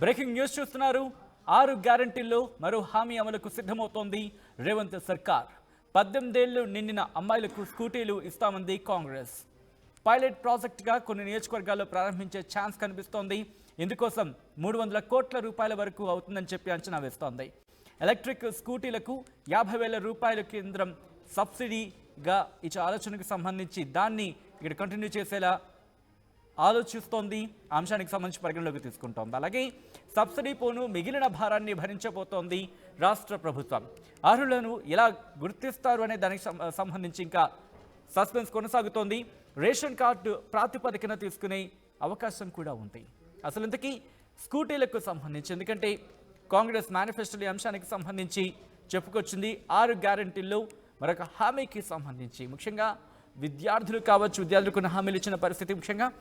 Breaking news చూస్తున్నారు. ఆరు గ్యారంటీల్లో మరో హామీ అమలుకు సిద్ధమవుతోంది రేవంత్ సర్కార్. పద్దెనిమిదేళ్ళు నిండిన అమ్మాయిలకు స్కూటీలు ఇస్తామంది కాంగ్రెస్. పైలట్ ప్రాజెక్టుగా కొన్ని నియోజకవర్గాల్లో ప్రారంభించే ఛాన్స్ కనిపిస్తోంది. ఇందుకోసం మూడు వందల కోట్ల రూపాయల వరకు అవుతుందని చెప్పి అంచనా వేస్తోంది. ఎలక్ట్రిక్ స్కూటీలకు యాభై వేల రూపాయల కేంద్రం సబ్సిడీగా ఇచ్చే ఆలోచనకు సంబంధించి దాన్ని ఇక్కడ కంటిన్యూ చేసేలా ఆలోచిస్తోంది. అంశానికి సంబంధించి పరిగణలోకి తీసుకుంటోంది. అలాగే సబ్సిడీ పోను మిగిలిన భారాన్ని భరించబోతోంది రాష్ట్ర ప్రభుత్వం. అర్హులను ఎలా గుర్తిస్తారు అనే దానికి సం- సంబంధించి ఇంకా సస్పెన్స్ కొనసాగుతోంది. రేషన్ కార్డు ప్రాతిపదికన తీసుకునే అవకాశం కూడా ఉంది. అసలు ఇంతకీ స్కూటీలకు సంబంధించి ఎందుకంటే కాంగ్రెస్ మేనిఫెస్టోల అంశానికి సంబంధించి చెప్పుకొచ్చింది ఆరు గ్యారంటీల్లో మరొక హామీకి సంబంధించి. ముఖ్యంగా విద్యార్థులు కావచ్చు విద్యార్థులకు హామీలు ఇచ్చిన పరిస్థితి ముఖ్యంగా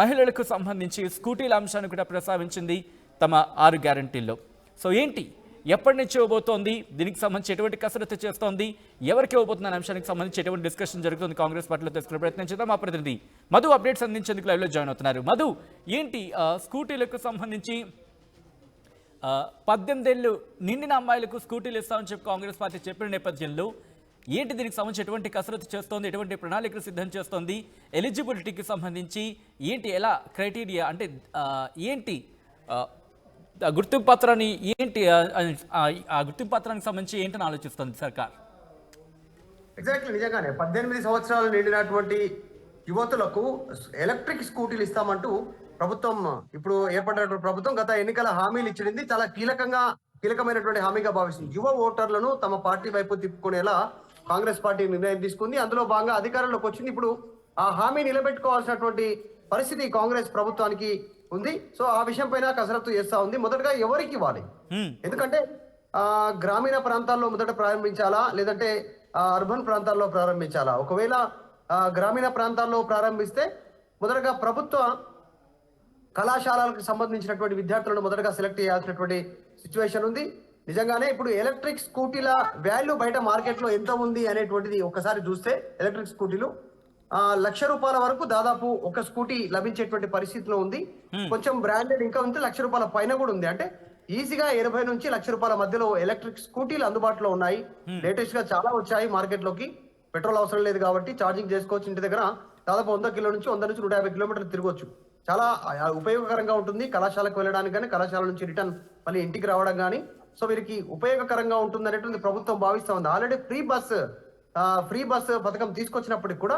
మహిళలకు సంబంధించి స్కూటీల అంశాన్ని కూడా ప్రస్తావించింది తమ ఆరు గ్యారంటీల్లో. సో ఏంటి? ఎప్పటి నుంచి ఇవ్వబోతోంది? దీనికి సంబంధించి ఎటువంటి కసరత్తు చేస్తోంది? ఎవరికి ఇవ్వబోతున్న అనే అంశానికి సంబంధించి ఎటువంటి డిస్కషన్ జరుగుతుంది? కాంగ్రెస్ పార్టీలో తెలుసుకునే ప్రయత్నం చేద్దాం. మా ప్రతినిధి మధు అప్డేట్స్ అందించేందుకు లైవ్లో జాయిన్ అవుతున్నారు. మధు ఏంటి? స్కూటీలకు సంబంధించి పద్దెనిమిదేళ్ళు నిండిన అమ్మాయిలకు స్కూటీలు ఇస్తామని చెప్పి కాంగ్రెస్ పార్టీ చెప్పిన నేపథ్యంలో ఏంటి దీనికి సంబంధించి ఎటువంటి కసరత్తు చేస్తోంది? ఎటువంటి ప్రణాళికలు సిద్ధం చేస్తోంది? ఎలిజిబిలిటీకి సంబంధించి ఏంటి ఎలా క్రైటీరియా అంటే ఏంటి గుర్తింపు పత్రాన్ని ఏంటి ఆ గుర్తింపు పత్రానికి సంబంధించి ఏంటని ఆలోచిస్తుంది సర్కార్? ఎగ్జాక్ట్లీ నిజంగానే. పద్దెనిమిది సంవత్సరాలు నిండినటువంటి యువతులకు ఎలక్ట్రిక్ స్కూటీలు ఇస్తామంటూ ప్రభుత్వం ఇప్పుడు ఏర్పడినటువంటి ప్రభుత్వం గత ఎన్నికల హామీలు ఇచ్చింది చాలా కీలకంగా కీలకమైనటువంటి హామీగా భావిస్తుంది. యువ ఓటర్లను తమ పార్టీ వైపు తిప్పుకునేలా కాంగ్రెస్ పార్టీ నిర్ణయం తీసుకుంది. అందులో భాగంగా అధికారంలోకి వచ్చింది. ఇప్పుడు ఆ హామీ నిలబెట్టుకోవాల్సినటువంటి పరిస్థితి కాంగ్రెస్ ప్రభుత్వానికి ఉంది. సో ఆ విషయం పైన కసరత్తు చేస్తా ఉంది. మొదటగా ఎవరికి ఇవ్వాలి. ఎందుకంటే ఆ గ్రామీణ ప్రాంతాల్లో మొదట ప్రారంభించాలా? లేదంటే ఆ, అర్బన్ ప్రాంతాల్లో ప్రారంభించాలా? ఒకవేళ గ్రామీణ ప్రాంతాల్లో ప్రారంభిస్తే మొదటగా ప్రభుత్వ కళాశాలలకు సంబంధించినటువంటి విద్యార్థులను మొదటగా సెలెక్ట్ చేయాల్సినటువంటి సిచ్యువేషన్ ఉంది. నిజంగానే ఇప్పుడు ఎలక్ట్రిక్ స్కూటీల వాల్యూ బయట మార్కెట్లో ఎంత ఉంది అనేటువంటిది ఒకసారి చూస్తే ఎలక్ట్రిక్ స్కూటీలు ఆ, లక్ష రూపాయల వరకు దాదాపు ఒక స్కూటీ లభించేటువంటి పరిస్థితిలో ఉంది. కొంచెం బ్రాండెడ్ ఇంకా ఉంటే లక్ష రూపాయల పైన కూడా ఉంది. అంటే ఈజీగా ఎనభై నుంచి లక్ష రూపాయల మధ్యలో ఎలక్ట్రిక్ స్కూటీలు అందుబాటులో ఉన్నాయి. లేటెస్ట్గా చాలా వచ్చాయి మార్కెట్లోకి పెట్రోల్ అవసరం లేదు కాబట్టి ఛార్జింగ్ చేసుకోవచ్చు ఇంటి దగ్గర. దాదాపు వంద కిలో నుంచి వంద నుంచి నూట యాభై కిలోమీటర్లు తిరగవచ్చు చాలా ఉపయోగకరంగా ఉంటుంది. కళాశాలకు వెళ్ళడానికి కానీ కళాశాల నుంచి రిటర్న్ మళ్ళీ ఇంటికి రావడం కానీ సో వీరికి ఉపయోగకరంగా ఉంటుంది అనేటువంటి ప్రభుత్వం భావిస్తా ఉంది. Already free bus free bus పథకం తీసుకొచ్చినప్పటికి కూడా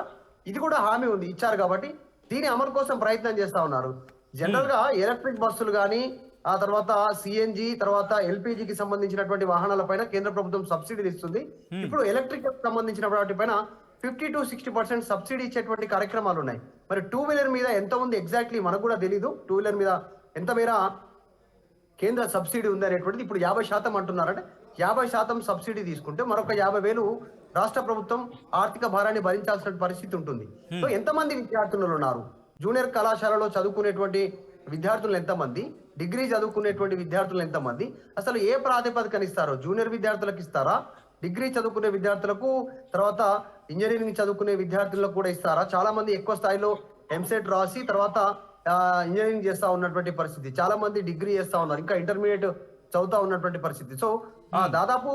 ఇది కూడా హామీ ఉంది ఇచ్చారు కాబట్టి దీని అమలు కోసం ప్రయత్నం చేస్తా ఉన్నారు. జనరల్గా ఎలక్ట్రిక్ బస్సులు కానీ ఆ తర్వాత సిఎన్జి తర్వాత ఎల్పిజికి సంబంధించినటువంటి వాహనాలపైన కేంద్ర ప్రభుత్వం సబ్సిడీ ఇస్తుంది. ఇప్పుడు ఎలక్ట్రిక్ సంబంధించిన వాటిపైన fifty to sixty percent subsidy ఇచ్చేటువంటి కార్యక్రమాలు ఉన్నాయి. మరి టూ వీలర్ మీద ఎంత ఉంది ఎగ్జాక్ట్లీ మనకు కూడా తెలీదు. టూ వీలర్ మీద ఎంత మేర కేంద్ర సబ్సిడీ ఉంది అనేటువంటిది ఇప్పుడు యాభై శాతం అంటున్నారంటే. యాభై శాతం సబ్సిడీ తీసుకుంటే మరొక యాభై వేలు రాష్ట్ర ప్రభుత్వం ఆర్థిక భారాన్ని భరించాల్సిన పరిస్థితి ఉంటుంది. సో ఎంతమంది విద్యార్థులు ఉన్నారు? జూనియర్ కళాశాలలో చదువుకునేటువంటి విద్యార్థులు ఎంతమంది? డిగ్రీ చదువుకునేటువంటి విద్యార్థులు ఎంతమంది? అసలు ఏ ప్రాతిపదికన ఇస్తారో? జూనియర్ విద్యార్థులకు ఇస్తారా? డిగ్రీ చదువుకునే విద్యార్థులకు తర్వాత ఇంజనీరింగ్ చదువుకునే విద్యార్థులకు కూడా ఇస్తారా? చాలా మంది ఎక్కువ స్థాయిలో ఎంసెట్ రాసి తర్వాత ఇంజనీరింగ్ చేస్తా ఉన్నటువంటి పరిస్థితి. చాలా మంది డిగ్రీ చేస్తా ఉన్నారు. ఇంకా ఇంటర్మీడియట్ చదువుతా ఉన్నటువంటి పరిస్థితి. సో ఆ, దాదాపు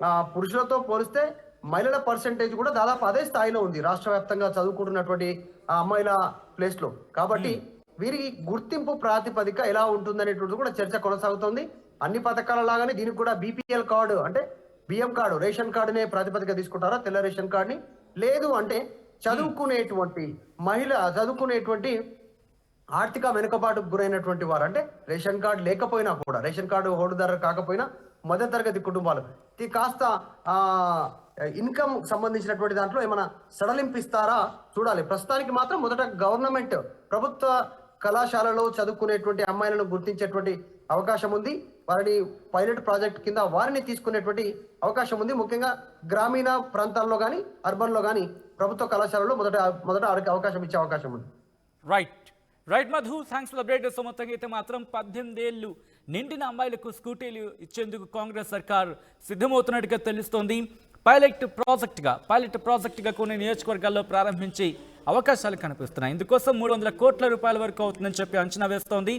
ఆ, పురుషులతో పోలిస్తే మహిళల పర్సెంటేజ్ కూడా దాదాపు అదే స్థాయిలో ఉంది. రాష్ట్ర వ్యాప్తంగా చదువుకుంటున్నటువంటి అమ్మాయిల ప్లేస్లో. కాబట్టి వీరికి గుర్తింపు ప్రాతిపదిక ఎలా ఉంటుందనేటువంటిది కూడా చర్చ కొనసాగుతోంది. అన్ని పథకాల లాగానే దీనికి కూడా బీపీఎల్ కార్డు అంటే బియ్యం కార్డు రేషన్ కార్డునే ప్రాతిపదిక తీసుకుంటారా? తెల్ల రేషన్ కార్డుని లేదు అంటే చదువుకునేటువంటి మహిళ చదువుకునేటువంటి ఆర్థిక వెనుకబాటు గురైనటువంటి వారు అంటే రేషన్ కార్డు లేకపోయినా కూడా రేషన్ కార్డు హోల్డర్ కాకపోయినా మధ్య తరగతి కుటుంబాలు. ఇది కాస్త ఇన్కమ్ సంబంధించినటువంటి దాంట్లో ఏమైనా సడలింపిస్తారా? చూడాలి. ప్రస్తుతానికి మాత్రం మొదట గవర్నమెంట్ ప్రభుత్వ కళాశాలలో చదువుకునేటువంటి అమ్మాయిలను గుర్తించేటువంటి అవకాశం ఉంది. వారిని పైలట్ ప్రాజెక్ట్ కింద వారిని తీసుకునేటువంటి అవకాశం ఉంది. ముఖ్యంగా గ్రామీణ ప్రాంతాల్లో కానీ అర్బన్లో కానీ ప్రభుత్వ కళాశాలలో మొదట మొదట అవకాశం ఇచ్చే అవకాశం ఉంది. Right right Madhu thanks for update so మొత్తంగా అయితే మాత్రం పద్దెనిమిదేళ్ళు నిండిన అమ్మాయిలకు స్కూటీలు ఇచ్చేందుకు కాంగ్రెస్ సర్కార్ సిద్ధమవుతున్నట్టుగా తెలుస్తోంది. పైలట్ ప్రాజెక్ట్గా పైలట్ ప్రాజెక్ట్గా కొన్ని నియోజకవర్గాల్లో ప్రారంభించి అవకాశాలు కనిపిస్తున్నాయి. ఇందుకోసం మూడు వందల కోట్ల రూపాయల వరకు అవుతుందని చెప్పి అంచనా వేస్తోంది.